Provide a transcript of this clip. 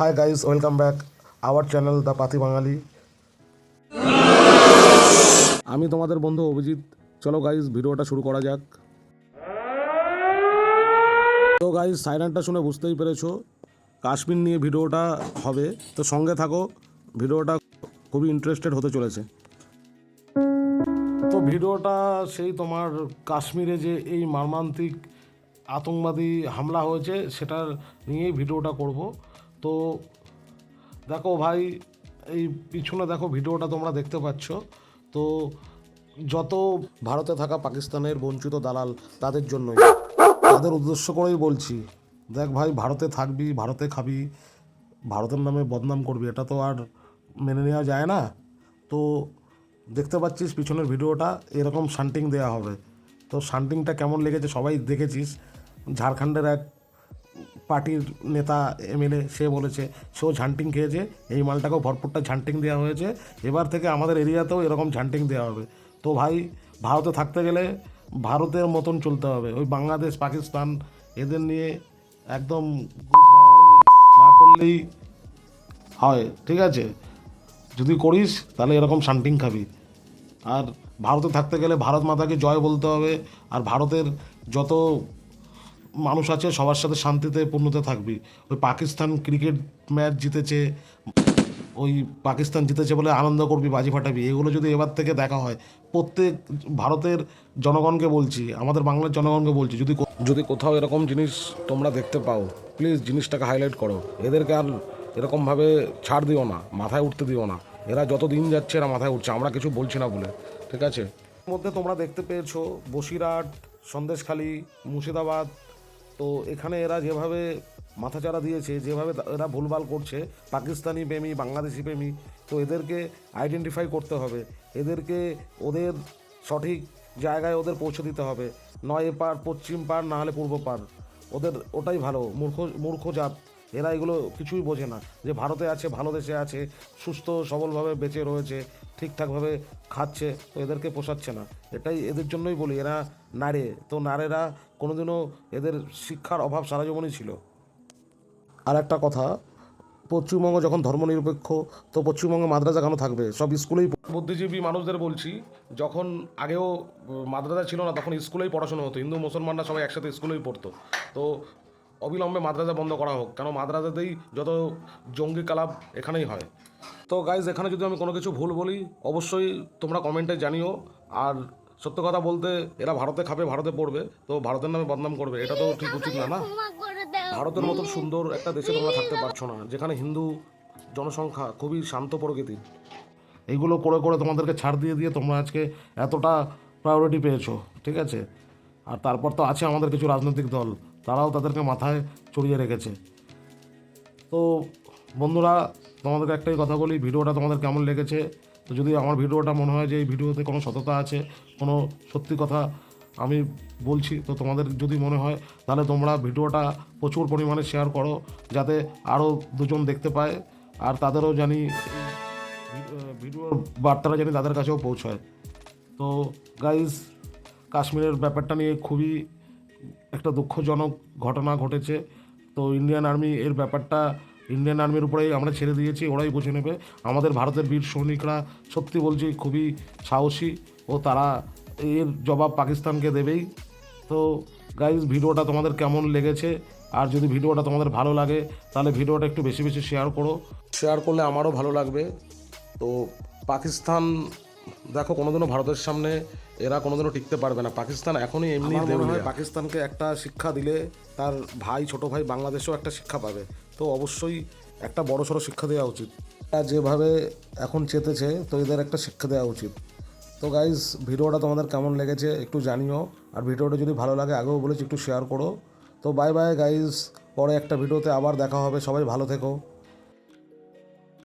Hi guys welcome back our channel the Pati Bangali আমি তোমাদের বন্ধু অভিজিৎ। চলো গাইস ভিডিওটা শুরু করা যাক। তো গাইস সাইলেন্টটা শুনে বুঝতেই পেরেছ, কাশ্মীর নিয়ে ভিডিওটা হবে। তো সঙ্গে থাকো, ভিডিওটা খুবই ইন্টারেস্টেড হতে চলেছে। তো ভিডিওটা সেই তোমার কাশ্মীরে যে এই মর্মান্তিক আতঙ্কবাদী হামলা হয়েছে, সেটার নিয়েই ভিডিওটা করব। তো দেখো ভাই, এই পিছনে দেখো ভিডিওটা তোমরা দেখতে পাচ্ছ। তো যত ভারতে থাকা পাকিস্তানের বঞ্চিত দালাল তাদের জন্যই। তাদের উদ্দেশ্য করেই বলছি, দেখ ভাই, ভারতে থাকবি, ভারতে খাবি, ভারতের নামে বদনাম করবি, এটা তো আর মেনে নেওয়া যায় না। তো দেখতে পাচ্ছিস পিছনের ভিডিওটা, এরকম শান্টিং দেওয়া হবে। তো শান্টিংটা কেমন লেগেছে সবাই দেখেছিস। ঝাড়খণ্ডের এক পার্টির নেতা এমএলএ, সে বলেছে সেও ঝান্টিং খেয়েছে, এই মালটাকেও ভরপুরটা ঝান্টিং দেওয়া হয়েছে। এবার থেকে আমাদের এরিয়াতেও এরকম ঝান্টিং দেওয়া হবে। তো ভাই, ভারতে থাকতে গেলে ভারতের মতন চলতে হবে। ওই বাংলাদেশ, পাকিস্তান, এদের নিয়ে একদম না করলেই হয়, ঠিক আছে? যদি করিস, তাহলে এরকম শান্টিং খাবি। আর ভারতে থাকতে গেলে ভারত মাতাকে জয় বলতে হবে। আর ভারতের যত মানুষ আছে সবার সাথে শান্তিতে পূর্ণতে থাকবি। ওই পাকিস্তান ক্রিকেট ম্যাচ জিতেছে ওই পাকিস্তান জিতেছে বলে আনন্দ করবি বাজি ফাটাবি। এগুলো যদি এবার থেকে দেখা হয় প্রত্যেক ভারতের জনগণকে বলছি আমাদের বাংলার জনগণকে বলছি যদি যদি কোথাও এরকম জিনিস তোমরা দেখতে পাও প্লিজ জিনিসটাকে হাইলাইট করো। এদেরকে আর এরকমভাবে ছাড় দিও না মাথায় উঠতে দিও না। এরা যত দিন যাচ্ছে এরা মাথায় উঠছে আমরা কিছু বলছি না বলে ঠিক আছে? মধ্যে তোমরা দেখতে পেয়েছ বসিরহাট সন্দেশখালী মুর্শিদাবাদ তো এখানে এরা যেভাবে মাথাচাড়া দিয়েছে, যেভাবে এরা ভুলভাল করছে, পাকিস্তানি প্রেমী, বাংলাদেশি প্রেমী, তো এদেরকে আইডেন্টিফাই করতে হবে। এদেরকে ওদের সঠিক জায়গায় ওদের পৌঁছে দিতে হবে। নয় পার, পশ্চিম পার, না হলে পূর্ব পার। ওদের ওটাই ভালো, মূর্খ মূর্খ জাত। এরা এগুলো কিছুই বোঝে না যে ভারতে আছে, ভালো দেশে আছে, সুস্থ, সবলভাবে বেঁচে রয়েছে, ঠিকঠাকভাবে খাচ্ছে, তো এদেরকে পোষাচ্ছে না। এটাই এদের জন্যই বলি, এরা নারে। তো নারীরা কোনোদিনও এদের শিক্ষার অভাব সারা জীবনই ছিল। আর একটা কথা, পশ্চিমবঙ্গ যখন ধর্মনিরপেক্ষ, তো পশ্চিমবঙ্গে মাদ্রাসা কেন থাকবে? সব স্কুলেই বুদ্ধিজীবী মানুষদের বলছি, যখন আগেও মাদ্রাসা ছিল না, তখন স্কুলেই পড়াশোনা হতো। হিন্দু, মুসলমানরা সবাই একসাথে স্কুলেই পড়তো। তো অবিলম্বে মাদ্রাসা বন্ধ করা হোক, কেন মাদ্রাসাতেই যত জঙ্গি কালাপ এখানেই হয়। তো গাইজ এখানে যদি আমি কোনো কিছু ভুল বলি, অবশ্যই তোমরা কমেন্টে জানিও। আর সত্য কথা বলতে, এরা ভারতে খাবে, ভারতে পড়বে, তো ভারতের নামে বদনাম করবে, এটা তো ঠিক উচিত না না? ভারতের মতো সুন্দর একটা দেশে তোমরা থাকতে পারছ না, যেখানে হিন্দু জনসংখ্যা খুবই শান্ত প্রকৃতির। এইগুলো করে করে তোমাদেরকে ছাড় দিয়ে দিয়ে তোমরা আজকে এতটা প্রায়োরিটি পেয়েছ, ঠিক আছে? আর তারপর তো আছে আমাদের কিছু রাজনৈতিক দল। তারাও তাদেরকে মাথায় চড়িয়ে রেখেছে। তো বন্ধুরা, তোমাদেরকে একটাই কথা বলি, ভিডিওটা তোমাদের কেমন লেগেছে? তো যদি আমার ভিডিওটা মনে হয় যে এই ভিডিওতে কোনো সততা আছে, কোনো সত্যি কথা আমি বলছি, তো তোমাদের যদি মনে হয়, তাহলে তোমরা ভিডিওটা প্রচুর পরিমাণে শেয়ার করো, যাতে আরও দুজন দেখতে পায়, আর তাদেরও জানি, ভিডিওর বার্তাটা জানি তাদের কাছেও পৌঁছায়। তো গাইজ কাশ্মীরের ব্যাপারটা নিয়ে খুবই একটা দুঃখজনক ঘটনা ঘটেছে। তো ইন্ডিয়ান আর্মি এর ব্যাপারটা ইন্ডিয়ান আর্মির উপরেই আমরা ছেড়ে দিয়েছি, ওরাই বুঝে নেবে। আমাদের ভারতের বীর সৈনিকরা সত্যি বলছি খুবই সাহসী ও তারা এর জবাব পাকিস্তানকে দেবেই। তো গাইজ ভিডিওটা তোমাদের কেমন লেগেছে? আর যদি ভিডিওটা তোমাদের ভালো লাগে, তাহলে ভিডিওটা একটু বেশি বেশি শেয়ার করো। শেয়ার করলে আমারও ভালো লাগবে। তো পাকিস্তান, দেখো কোনোদিনও ভারতের সামনে এরা কোনোদিনও টিকতে পারবে না। পাকিস্তান এখনই এমনি পাকিস্তানকে একটা শিক্ষা দিলে তার ভাই ছোট ভাই বাংলাদেশেও একটা শিক্ষা পাবে। তো অবশ্যই একটা বড় সড়ো শিক্ষা দেওয়া উচিত। এরা যেভাবে এখন চেতেছে তো এদের একটা শিক্ষা দেওয়া উচিত। তো গাইজ ভিডিওটা তোমাদের কেমন লেগেছে একটু জানিও। আর ভিডিওটা যদি ভালো লাগে আগেও বলেছি একটু শেয়ার করো। তো বাই বাই গাইজ পরে একটা ভিডিওতে আবার দেখা হবে। সবাই ভালো থেকো।